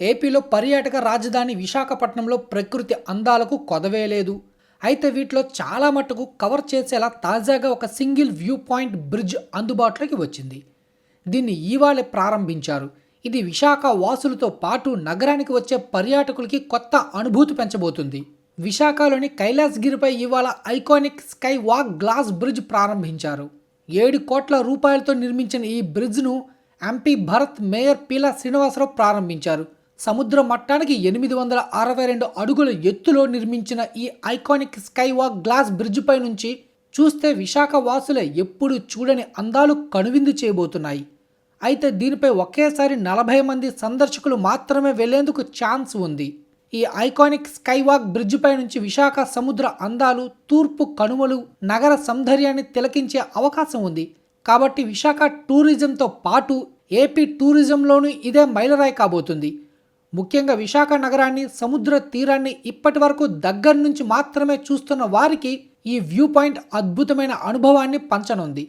ఏపీలో పర్యాటక రాజధాని విశాఖపట్నంలో ప్రకృతి అందాలకు కొదవేలేదు అయితే వీటిలో చాలా మట్టుకు కవర్ చేసేలా తాజాగా ఒక సింగిల్ వ్యూ పాయింట్ బ్రిడ్జ్ అందుబాటులోకి వచ్చింది. దీన్ని ఇవాళే ప్రారంభించారు. ఇది విశాఖ వాసులతో పాటు నగరానికి వచ్చే పర్యాటకులకి కొత్త అనుభూతి పెంచబోతుంది. విశాఖలోని కైలాసగిరిపై ఇవాళ iconic sky walk glass bridge ప్రారంభించారు. ఏడు కోట్ల రూపాయలతో నిర్మించిన ఈ బ్రిడ్జ్ను ఎంపీ భరత్ మేయర్ పీలా శ్రీనివాసరావు ప్రారంభించారు. సముద్ర మట్టానికి ఎనిమిది వందల అరవై రెండు అడుగుల ఎత్తులో నిర్మించిన ఈ ఐకానిక్ స్కైవాక్ గ్లాస్ బ్రిడ్జ్ పై నుంచి చూస్తే విశాఖ వాసులే ఎప్పుడు చూడని అందాలు కనువిందు చేయబోతున్నాయి. అయితే దీనిపై ఒకేసారి నలభై మంది సందర్శకులు మాత్రమే వెళ్ళేందుకు ఛాన్స్ ఉంది. ఈ ఐకానిక్ స్కైవాక్ వాక్ పై నుంచి విశాఖ సముద్ర అందాలు తూర్పు కనుమలు నగర సౌందర్యాన్ని తిలకించే అవకాశం ఉంది. కాబట్టి విశాఖ టూరిజంతో పాటు ఏపీ టూరిజంలోనూ ఇదే మైలురాయి కాబోతుంది. ముఖ్యంగా విశాఖ నగరాన్ని సముద్ర తీరాన్ని ఇప్పటి వరకు దగ్గర నుంచి మాత్రమే చూస్తున్న వారికి ఈ వ్యూ పాయింట్ అద్భుతమైన అనుభవాన్ని పంచనుంది.